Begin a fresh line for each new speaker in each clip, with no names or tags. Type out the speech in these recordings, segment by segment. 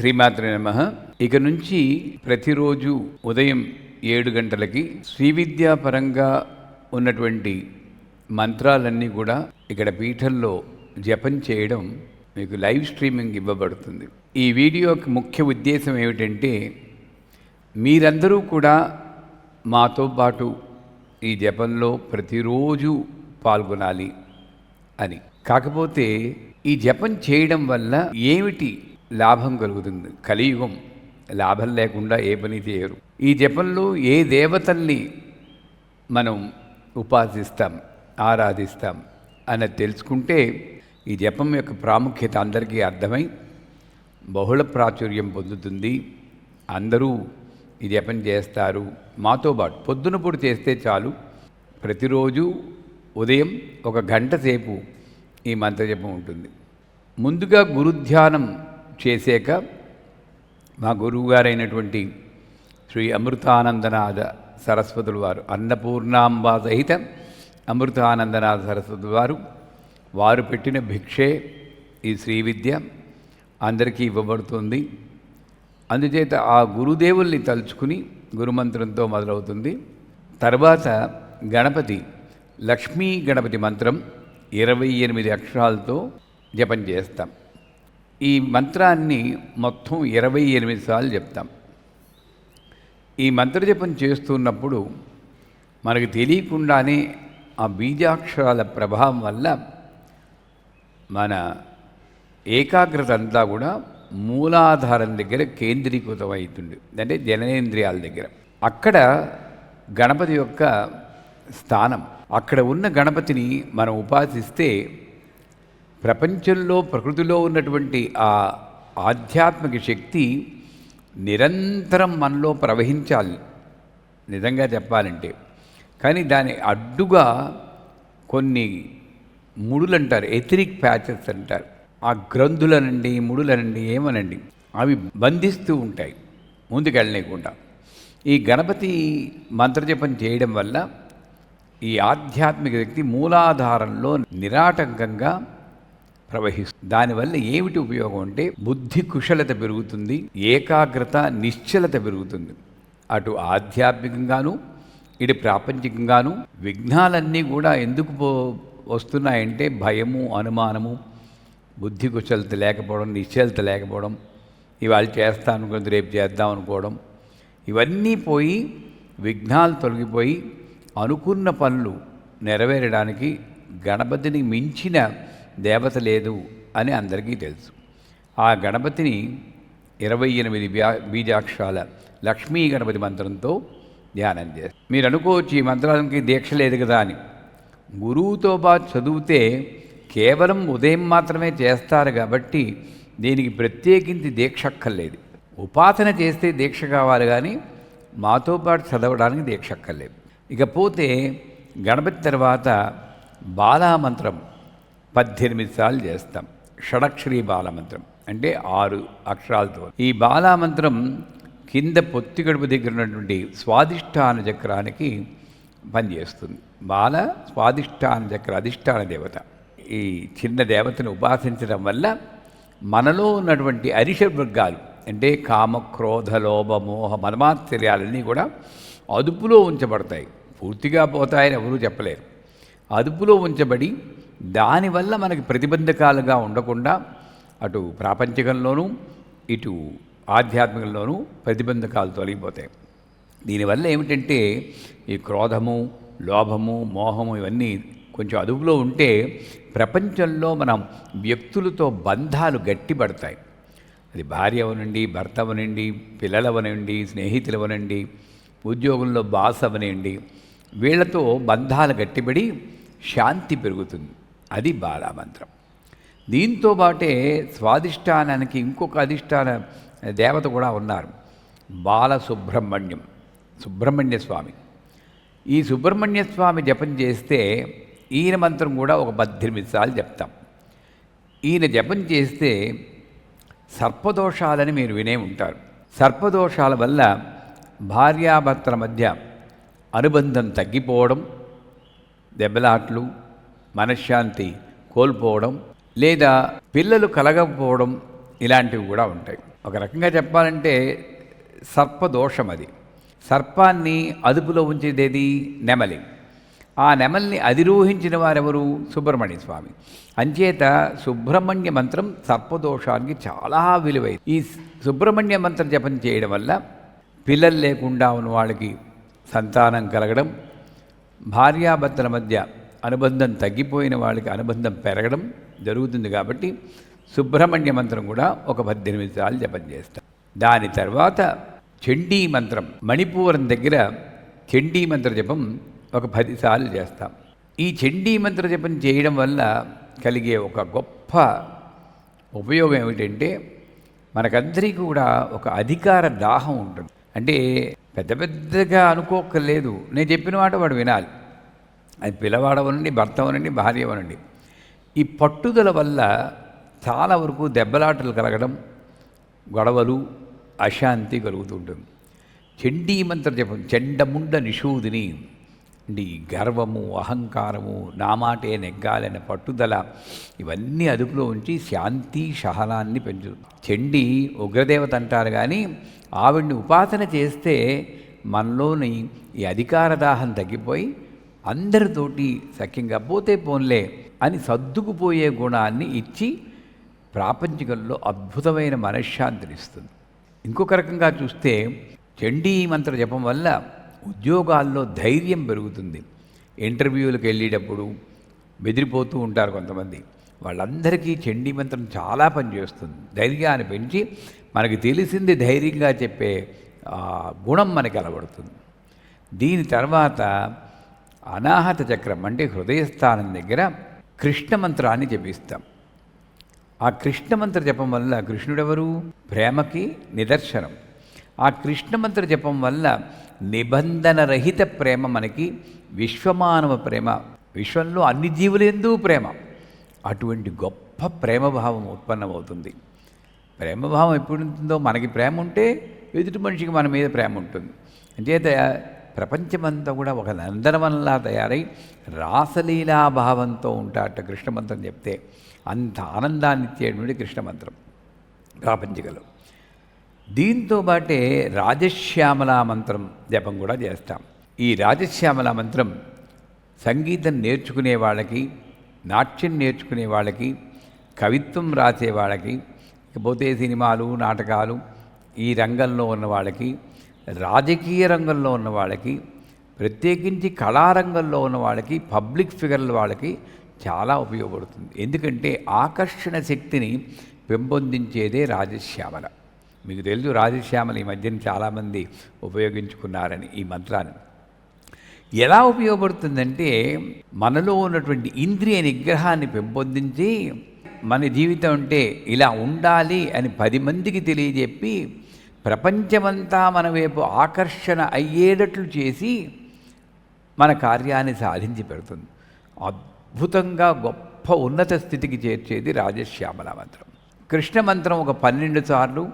శ్రీమాత్రి నమ. ఇక నుంచి ప్రతిరోజు ఉదయం ఏడు గంటలకి శ్రీ పరంగా ఉన్నటువంటి మంత్రాలన్నీ కూడా ఇక్కడ పీఠంలో జపం చేయడం మీకు లైవ్ స్ట్రీమింగ్ ఇవ్వబడుతుంది. ఈ వీడియోకి ముఖ్య ఉద్దేశం ఏమిటంటే మీరందరూ కూడా మాతో పాటు ఈ జపంలో ప్రతిరోజు పాల్గొనాలి అని. కాకపోతే ఈ జపం చేయడం వల్ల ఏమిటి లాభం కలుగుతుంది. కలియుగం లాభం లేకుండా ఏ పని చేయరు. ఈ జపంలో ఏ దేవతల్ని మనం ఉపాసిస్తాం ఆరాధిస్తాం అన్నది తెలుసుకుంటే ఈ జపం యొక్క ప్రాముఖ్యత అందరికీ అర్థమై బహుళ ప్రాచుర్యం పొందుతుంది. అందరూ ఈ జపం చేస్తారు. మాతో పాటు పొద్దున పూట చేస్తే చాలు. ప్రతిరోజు ఉదయం ఒక గంట సేపు ఈ మంత్రజపం ఉంటుంది. ముందుగా గురుధ్యానం చేసాక మా గురువుగారైనటువంటి శ్రీ అమృతానందనాథ సరస్వతుల వారు అన్నపూర్ణాంబ సహిత అమృతానందనాథ సరస్వతి వారు వారు పెట్టిన భిక్షే ఈ శ్రీ విద్య అందరికీ ఇవ్వబడుతుంది. అందుచేత ఆ గురుదేవుల్ని తలుచుకుని గురుమంత్రంతో మొదలవుతుంది. తర్వాత గణపతి లక్ష్మీ గణపతి మంత్రం ఇరవై ఎనిమిది అక్షరాలతో జపం చేస్తాం. ఈ మంత్రాన్ని మొత్తం ఇరవై ఎనిమిది సార్లు చెప్తాం. ఈ మంత్రజపం చేస్తున్నప్పుడు మనకు తెలియకుండానే ఆ బీజాక్షరాల ప్రభావం వల్ల మన ఏకాగ్రత అంతా కూడా మూలాధారం దగ్గర కేంద్రీకృతం అవుతుంది అంటే జననేంద్రియాల దగ్గర. అక్కడ గణపతి యొక్క స్థానం. అక్కడ ఉన్న గణపతిని మనం ఉపాసిస్తే ప్రపంచంలో ప్రకృతిలో ఉన్నటువంటి ఆ ఆధ్యాత్మిక శక్తి నిరంతరం మనలో ప్రవహించాలి. నిజంగా చెప్పాలంటే. కానీ దాని అడ్డుగా కొన్ని ముడులు అంటారు ఎథరిక్ ప్యాచెస్ అంటారు. ఆ గ్రంథులనండి ముడులనండి ఏమనండి అవి బంధిస్తూ ఉంటాయి. ముందుకెళ్ళలేకుండా ఈ గణపతి మంత్రజపం చేయడం వల్ల ఈ ఆధ్యాత్మిక వ్యక్తి మూలాధారంలో నిరాటంకంగా ప్రవహిస్తుంది. దానివల్ల ఏమిటి ఉపయోగం అంటే బుద్ధి కుశలత పెరుగుతుంది ఏకాగ్రత నిశ్చలత పెరుగుతుంది. అటు ఆధ్యాత్మికంగాను ఇటు ప్రాపంచికంగాను విఘ్నాలన్నీ కూడా ఎందుకు పో వస్తున్నాయంటే భయము అనుమానము బుద్ధి కుశలత లేకపోవడం నిశ్చలత లేకపోవడం ఇవాళ చేస్తాను అనుకున్నది రేపు చేద్దాం అనుకోవడం ఇవన్నీ పోయి విఘ్నాలు తొలగిపోయి అనుకున్న పనులు నెరవేరడానికి గణపతిని మించిన దేవత లేదు అని అందరికీ తెలుసు. ఆ గణపతిని ఇరవై ఎనిమిది బ్యా బీజాక్షరాల లక్ష్మీ గణపతి మంత్రంతో ధ్యానం చేస్తారు. మీరు అనుకోవచ్చు ఈ మంత్రానికి దీక్ష లేదు కదా అని. గురువుతో పాటు చదివితే కేవలం ఉదయం మాత్రమే చేస్తారు కాబట్టి దీనికి ప్రత్యేకించి దీక్ష అక్కర్లేదు. ఉపాసన చేస్తే దీక్ష కావాలి కానీ మాతో పాటు చదవడానికి దీక్ష అక్కర్లేదు. ఇకపోతే గణపతి తర్వాత బాలామంత్రం పద్దెనిమిది సార్లు చేస్తాం. షడక్షరి బాలమంత్రం. అంటే ఆరు అక్షరాలతో. ఈ బాలామంత్రం కింద పొత్తి గడుపు దగ్గర ఉన్నటువంటి స్వాదిష్టాన చక్రానికి పనిచేస్తుంది. బాల స్వాదిష్టాన చక్ర అధిష్టాన దేవత. ఈ చిన్న దేవతను ఉపాసించడం వల్ల మనలో ఉన్నటువంటి అరిషడ్వర్గాలు అంటే కామ క్రోధ లోభ మోహ మదమాశ్చర్యాలన్నీ కూడా అదుపులో ఉంచబడతాయి. పూర్తిగా పోతాయని ఎవరూ చెప్పలేరు. అదుపులో ఉంచబడి దానివల్ల మనకి ప్రతిబంధకాలుగా ఉండకుండా అటు ప్రాపంచికంలోనూ ఇటు ఆధ్యాత్మికంలోనూ ప్రతిబంధకాలు తొలగిపోతాయి. దీనివల్ల ఏమిటంటే ఈ క్రోధము లోభము మోహము ఇవన్నీ కొంచెం అదుపులో ఉంటే ప్రపంచంలో మనం వ్యక్తులతో బంధాలు గట్టిపడతాయి. అది భార్య అవనండి భర్త అవనండి పిల్లలు అవనండి స్నేహితులు అవనండి ఉద్యోగంలో బాస్ అవనండి వీళ్ళతో బంధాలు గట్టిపడి శాంతి పెరుగుతుంది. అది బాలామంత్రం. దీంతో పాటే స్వాదిష్టానానికి ఇంకొక అధిష్టాన దేవత కూడా ఉన్నారు. బాల సుబ్రహ్మణ్యం సుబ్రహ్మణ్య స్వామి ఈ సుబ్రహ్మణ్య స్వామి జపం చేస్తే ఈయన మంత్రం కూడా ఒక పద్దెనిమిది సార్లు చెప్తాం ఈయన జపం చేస్తే సర్పదోషాలని మీరు వినే ఉంటారు. సర్పదోషాల వల్ల భార్యాభర్తల మధ్య అనుబంధం తగ్గిపోవడం దెబ్బలాట్లు మనశ్శాంతి కోల్పోవడం లేదా పిల్లలు కలగకపోవడం ఇలాంటివి కూడా ఉంటాయి. ఒక రకంగా చెప్పాలంటే సర్పదోషం అది. సర్పాన్ని అదుపులో ఉంచేదేది నెమలి. ఆ నెమల్ని అధిరోహించిన వారెవరు? సుబ్రహ్మణ్య స్వామి. అంచేత సుబ్రహ్మణ్య మంత్రం సర్పదోషానికి చాలా విలువైంది ఈ సుబ్రహ్మణ్య మంత్రం జపం చేయడం వల్ల పిల్లలు లేకుండా ఉన్న వాళ్ళకి సంతానం కలగడం భార్యాభర్తల మధ్య అనుబంధం తగ్గిపోయిన వాళ్ళకి అనుబంధం పెరగడం జరుగుతుంది కాబట్టి సుబ్రహ్మణ్య మంత్రం కూడా ఒక పద్దెనిమిది సార్లు జపం చేస్తాం. దాని తర్వాత చండీ మంత్రం మణిపూరం దగ్గర చండీ మంత్ర జపం ఒక పది సార్లు చేస్తాం. ఈ చండీ మంత్ర జపం చేయడం వల్ల కలిగే ఒక గొప్ప ఉపయోగం ఏమిటంటే మనకందరికీ కూడా ఒక అధికార దాహం ఉంటుంది. అంటే పెద్ద పెద్దగా అనుకోక్కర్లేదు. నేను చెప్పిన మాట వాడు వినాలి. అది పిల్లవాడవనండి భర్త అవనండి భార్య అవనండి ఈ పట్టుదల వల్ల చాలా వరకు దెబ్బలాటలు కలగడం గొడవలు అశాంతి కలుగుతుంటుంది చండీ మంత్రం జపం చెండముండ నిషూదిని అండి గర్వము అహంకారము నా మాటే నెగ్గాలనే పట్టుదల ఇవన్నీ అదుపులో ఉంచి శాంతి సహనాన్ని పెంచు. చండి ఉగ్రదేవత అంటారు కానీ ఆవిడ్ని ఉపాసన చేస్తే మనలోని ఈ అధికార దాహం తగ్గిపోయి అందరితోటి సఖ్యంగా పోతే పోన్లే అని సర్దుకుపోయే గుణాన్ని ఇచ్చి ప్రాపంచికంలో అద్భుతమైన మనశ్శాంతిని ఇస్తుంది. ఇంకొక రకంగా చూస్తే చండీ మంత్ర జపం వల్ల ఉద్యోగాల్లో ధైర్యం పెరుగుతుంది. ఇంటర్వ్యూలకు వెళ్ళేటప్పుడు బెదిరిపోతూ ఉంటారు కొంతమంది. వాళ్ళందరికీ చండీ మంత్రం చాలా పనిచేస్తుంది. ధైర్యాన్ని పెంచి మనకి తెలిసింది ధైర్యంగా చెప్పే గుణం మనకి అలవడుతుంది దీని తర్వాత అనాహత చక్రం అంటే హృదయస్థానం దగ్గర కృష్ణ మంత్రాన్ని జపిస్తాం. ఆ కృష్ణ మంత్ర జపం వల్ల కృష్ణుడెవరు? ప్రేమకి నిదర్శనం. ఆ కృష్ణ మంత్ర జపం వల్ల నిబంధన రహిత ప్రేమ మనకి విశ్వమానవ ప్రేమ విశ్వంలో అన్ని జీవులందు ప్రేమ. అటువంటి గొప్ప ప్రేమభావం ఉత్పన్నమవుతుంది. ప్రేమభావం ఎప్పుడు ఉంటుందో మనకి ప్రేమ ఉంటే ఎదుటి మనిషికి మన మీద ప్రేమ ఉంటుంది. అంచేత ప్రపంచమంతా కూడా ఒక నందనవనలా తయారై రాసలీలా భావంతో ఉంటాట కృష్ణమంత్రం చెప్తే అంత ఆనందాన్ని ఇచ్చేటువంటి కృష్ణమంత్రం ప్రాపంచికలో దీంతో పాటే రాజశ్యామల మంత్రం జపం కూడా చేస్తాం. ఈ రాజశ్యామల మంత్రం సంగీతం నేర్చుకునే వాళ్ళకి నాట్యం నేర్చుకునే వాళ్ళకి కవిత్వం రాసే వాళ్ళకి ఇకపోతే సినిమాలు నాటకాలు ఈ రంగంలో ఉన్న వాళ్ళకి రాజకీయ రంగంలో ఉన్న వాళ్ళకి ప్రత్యేకించి కళారంగంలో ఉన్న వాళ్ళకి పబ్లిక్ ఫిగర్ల వాళ్ళకి చాలా ఉపయోగపడుతుంది. ఎందుకంటే ఆకర్షణ శక్తిని పెంపొందించేదే రాజశ్యామల. మీకు తెలుసు రాజశ్యామల ఈ మధ్యన చాలామంది ఉపయోగించుకున్నారని ఈ మంత్రాన్ని. ఎలా ఉపయోగపడుతుందంటే మనలో ఉన్నటువంటి ఇంద్రియ నిగ్రహాన్ని పెంపొందించి మన జీవితం అంటే ఇలా ఉండాలి అని పది మందికి తెలియజెప్పి ప్రపంచమంతా మన వైపు ఆకర్షణ అయ్యేటట్లు చేసి మన కార్యాన్ని సాధించి పెడుతుంది. అద్భుతంగా గొప్ప ఉన్నత స్థితికి చేర్చేది రాజశ్యామల మంత్రం. కృష్ణ మంత్రం ఒక పన్నెండు సార్లు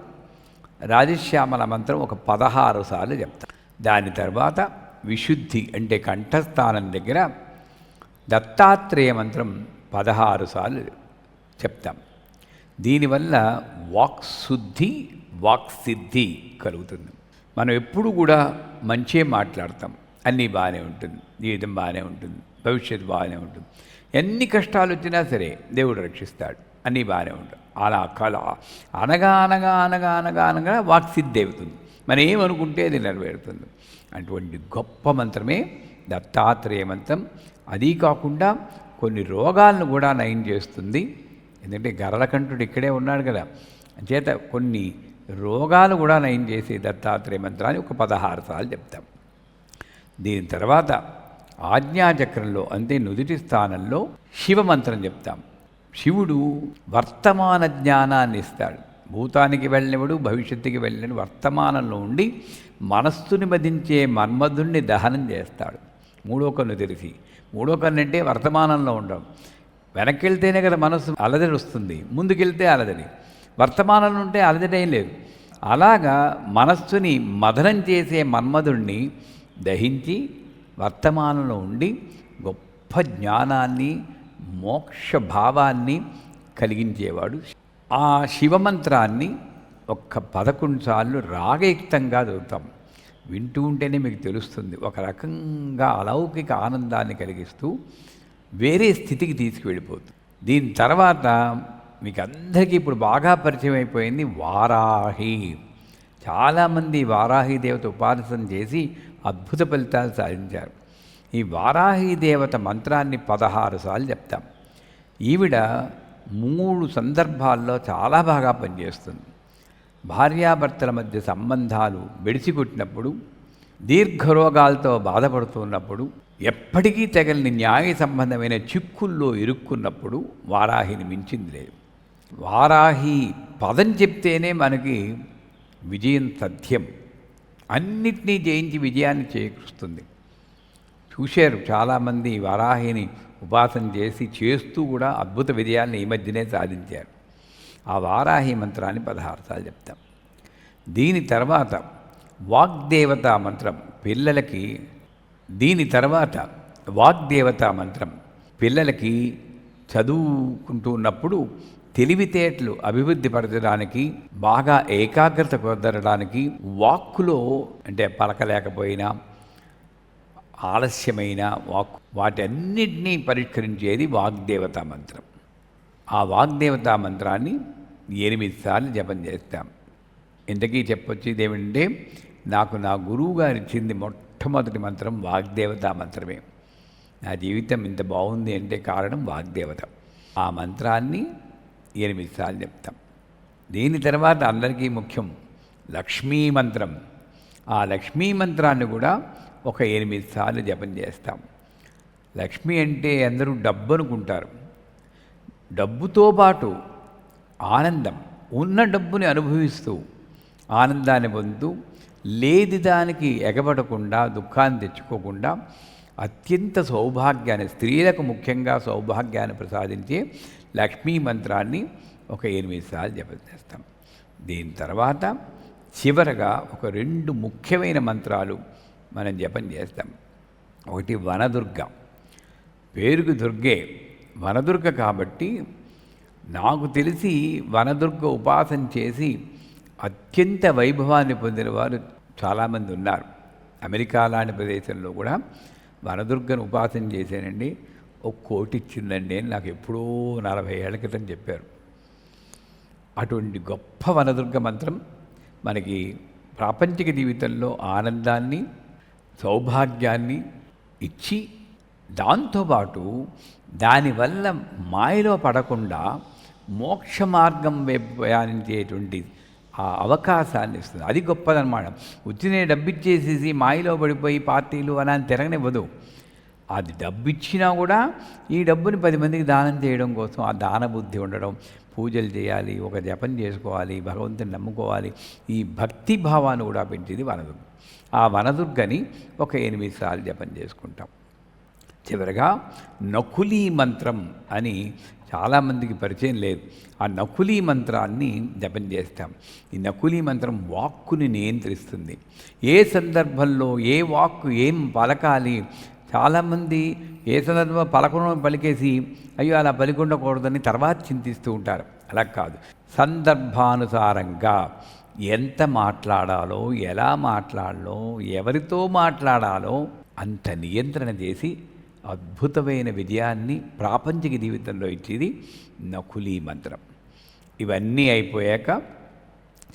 రాజశ్యామల మంత్రం ఒక పదహారు సార్లు చెప్తాం దాని తర్వాత విశుద్ధి అంటే కంఠస్థానం దగ్గర దత్తాత్రేయ మంత్రం పదహారు సార్లు చెప్తాం. దీనివల్ల వాక్శుద్ధి వాక్సిద్ధి కలుగుతుంది. మనం ఎప్పుడు కూడా మంచే మాట్లాడతాం. అన్నీ బాగానే ఉంటుంది. జీవితం బాగానే ఉంటుంది. భవిష్యత్తు బాగానే ఉంటుంది. ఎన్ని కష్టాలు వచ్చినా సరే దేవుడు రక్షిస్తాడు. అన్నీ బాగానే ఉంటాయి. అలా కళ అనగా అనగా అనగా అనగా అనగా వాక్సిద్ధి అవుతుంది. మనం ఏమనుకుంటే అది నెరవేరుతుంది. అటువంటి గొప్ప మంత్రమే దత్తాత్రేయ మంత్రం. అది కాకుండా కొన్ని రోగాలను కూడా నయం చేస్తుంది. ఎందుకంటే గరళకంఠుడు ఇక్కడే ఉన్నాడు కదా. అంచేత కొన్ని రోగాలు కూడా నయం చేసే దత్తాత్రేయ మంత్రాన్ని ఒక పదహారు సార్లు చెప్తాం. దీని తర్వాత ఆజ్ఞాచక్రంలో అంటే నుదుటి స్థానంలో శివ మంత్రం చెప్తాం. శివుడు వర్తమాన జ్ఞానాన్ని ఇస్తాడు. భూతానికి వెళ్ళినవాడు భవిష్యత్తుకి వెళ్ళిన వర్తమానంలో ఉండి మనస్సుని మదించే మన్మధుణ్ణి దహనం చేస్తాడు. మూడో కన్ను తెరిచి మూడో కన్ను అంటే వర్తమానంలో ఉండడం వెనక్కి వెళ్తేనే కదా మనసు అలదడి వస్తుంది ముందుకెళ్తే అలదడి వర్తమానంలో ఉంటే అలజడేం లేదు. అలాగా మనస్సుని మదనం చేసే మన్మధుణ్ణి దహించి వర్తమానంలో ఉండి గొప్ప జ్ఞానాన్ని మోక్ష భావాన్ని కలిగించేవాడు. ఆ శివమంత్రాన్ని ఒక్క పదకొండు సార్లు రాగయుక్తంగా చదువుతాం. వింటూ ఉంటేనే మీకు తెలుస్తుంది. ఒక రకంగా అలౌకిక ఆనందాన్ని కలిగిస్తూ వేరే స్థితికి తీసుకువెళ్ళిపోతుంది. దీని తర్వాత మీకు అందరికీ ఇప్పుడు బాగా పరిచయం అయిపోయింది వారాహి. చాలామంది వారాహి దేవత ఉపాసన చేసి అద్భుత ఫలితాలు సాధించారు. ఈ వారాహి దేవత మంత్రాన్ని పదహారు సార్లు చెప్తాం. ఈవిడ మూడు సందర్భాల్లో చాలా బాగా పనిచేస్తుంది. భార్యాభర్తల మధ్య సంబంధాలు బెడిసికొట్టినప్పుడు దీర్ఘరోగాలతో బాధపడుతున్నప్పుడు ఎప్పటికీ తెగలిని న్యాయ సంబంధమైన చిక్కుల్లో ఇరుక్కున్నప్పుడు వారాహిని మించింది లేదు. వారాహి పదం చెప్తేనే మనకి విజయం సత్యం అన్నిటినీ జయించి విజయాన్ని చేకూరుస్తుంది. చూశారు చాలామంది వారాహిని ఉపాసన చేసి చేస్తూ కూడా అద్భుత విజయాన్ని ఈ మధ్యనే సాధించారు. ఆ వారాహి మంత్రాన్ని పదహారు చెప్తాం. దీని తర్వాత వాగ్దేవతా మంత్రం పిల్లలకి దీని తర్వాత వాగ్దేవతా మంత్రం పిల్లలకి చదువుకుంటూ ఉన్నప్పుడు తెలివితేటలు అభివృద్ధి పరచడానికి బాగా ఏకాగ్రత కుదరడానికి వాక్కులో అంటే పలకలేకపోయినా ఆలస్యమైన వాక్ వాటన్నిటినీ పరిష్కరించేది వాగ్దేవతా మంత్రం. ఆ వాగ్దేవతా మంత్రాన్ని ఎనిమిది సార్లు జపం చేస్తాం. ఇంతకీ చెప్పొచ్చేది ఏమంటే నాకు నా గురువు గారు ఇచ్చింది మొట్టమొదటి మంత్రం వాగ్దేవతా మంత్రమే. నా జీవితం ఇంత బాగుంది అంటే కారణం వాగ్దేవత. ఆ మంత్రాన్ని ఎనిమిది సార్లు చెప్తాం. దీని తర్వాత అందరికీ ముఖ్యం లక్ష్మీ మంత్రం. ఆ లక్ష్మీ మంత్రాన్ని కూడా ఒక ఎనిమిది సార్లు జపం చేస్తాం. లక్ష్మి అంటే అందరూ డబ్బు అనుకుంటారు. డబ్బుతో పాటు ఆనందం ఉన్న డబ్బుని అనుభవిస్తూ ఆనందాన్ని పొందుతూ లేది దానికి ఎగబడకుండా దుఃఖాన్ని తెచ్చుకోకుండా అత్యంత సౌభాగ్యాన్ని స్త్రీలకు ముఖ్యంగా సౌభాగ్యాన్ని ప్రసాదించే లక్ష్మీ మంత్రాన్ని ఒక ఎనిమిది సార్లు జపం చేస్తాం. దీని తర్వాత చివరగా ఒక రెండు ముఖ్యమైన మంత్రాలు మనం జపం చేస్తాం. ఒకటి వనదుర్గ. పేరుకు దుర్గే. వనదుర్గ కాబట్టి నాకు తెలిసి వనదుర్గ ఉపాసన చేసి అత్యంత వైభవాన్ని పొందిన వారు చాలామంది ఉన్నారు. అమెరికా లాంటి ప్రదేశంలో కూడా వనదుర్గను ఉపాసన చేశానండి. ఒక కోటి ఇచ్చిందండి అని నాకు ఎప్పుడో నలభై ఏళ్ళ క్రితం చెప్పారు. అటువంటి గొప్ప వనదుర్గ మంత్రం మనకి ప్రాపంచిక జీవితంలో ఆనందాన్ని సౌభాగ్యాన్ని ఇచ్చి దాంతోపాటు దానివల్ల మాయలో పడకుండా మోక్ష మార్గం వైపు ప్రయాణించేటువంటి ఆ అవకాశాన్ని ఇస్తుంది. అది గొప్పదనమాట. వచ్చిన డబ్బు ఇచ్చేసేసి మాయలో పడిపోయి పార్టీలు అని తిరగనివ్వదు. అది డబ్బు ఇచ్చినా కూడా ఈ డబ్బుని పది మందికి దానం చేయడం కోసం ఆ దాన బుద్ధి ఉండడం పూజలు చేయాలి ఒక జపం చేసుకోవాలి భగవంతుని నమ్ముకోవాలి ఈ భక్తి భావాన్ని కూడా పెంచింది వనదుర్గ. ఆ వనదుర్గని ఒక ఎనిమిది సార్లు జపం చేసుకుంటాం. చివరగా నకులీ మంత్రం అని చాలామందికి పరిచయం లేదు. ఆ నకులీ మంత్రాన్ని జపం చేస్తాం. ఈ నకులీ మంత్రం వాక్కుని నియంత్రిస్తుంది. ఏ సందర్భంలో ఏ వాక్కు ఏం పలకాలి చాలామంది ఏ సందర్భంలో పలకడం పలికేసి అయ్యో అలా పలికొండకూడదని తర్వాత చింతిస్తూ ఉంటారు. అలా కాదు. సందర్భానుసారంగా ఎంత మాట్లాడాలో ఎలా మాట్లాడాలో ఎవరితో మాట్లాడాలో అంత నియంత్రణ చేసి అద్భుతమైన విజయాన్ని ప్రాపంచిక జీవితంలో ఇచ్చేది నకులీ మంత్రం. ఇవన్నీ అయిపోయాక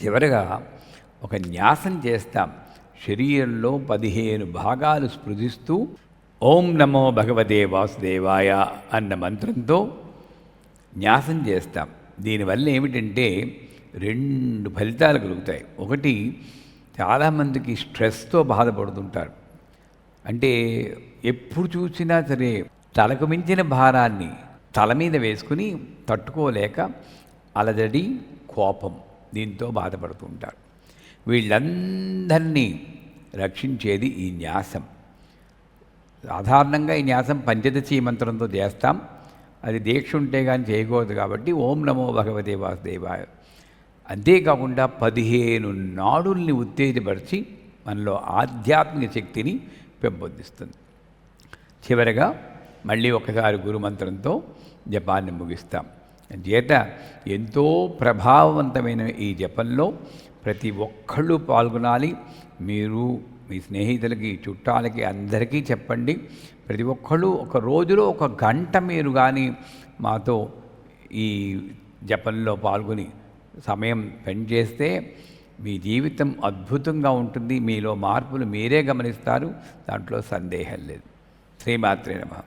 చివరగా ఒక న్యాసం చేస్తాం. శరీరంలో పదిహేను భాగాలు స్పృశిస్తూ ఓం నమో భగవతే వాసుదేవాయ అన్న మంత్రంతో న్యాసం చేస్తాం. దీనివల్ల ఏమిటంటే రెండు ఫలితాలు కలుగుతాయి. ఒకటి చాలామందికి స్ట్రెస్తో బాధపడుతుంటారు. అంటే ఎప్పుడు చూసినా సరే తలకు మించిన భారాన్ని తల మీద వేసుకుని తట్టుకోలేక అలజడి కోపం దీంతో బాధపడుతూ ఉంటారు వీళ్ళందరినీ రక్షించేది ఈ న్యాసం. సాధారణంగా ఈ న్యాసం పంచదశీ మంత్రంతో చేస్తాం. అది దీక్ష ఉంటే కానీ చేయకూడదు కాబట్టి ఓం నమో భగవతే వాసుదేవాయ. అంతేకాకుండా పదిహేను నాడుల్ని ఉత్తేజపరిచి మనలో ఆధ్యాత్మిక శక్తిని పెంపొందిస్తుంది. చివరగా మళ్ళీ ఒకసారి గురుమంత్రంతో జపాన్ని ముగిస్తాం. చేత ఎంతో ప్రభావవంతమైన ఈ జపంలో ప్రతి ఒక్కళ్ళు పాల్గొనాలి. మీరు మీ స్నేహితులకి చుట్టాలకి అందరికీ చెప్పండి. ప్రతి ఒక్కళ్ళు ఒక రోజులో ఒక గంట మీరు కానీ మాతో ఈ జపంలో పాల్గొని సమయం స్పెండ్ చేస్తే మీ జీవితం అద్భుతంగా ఉంటుంది. మీలో మార్పులు మీరే గమనిస్తారు. దాంట్లో సందేహం లేదు. శ్రీమాత్రే నమ.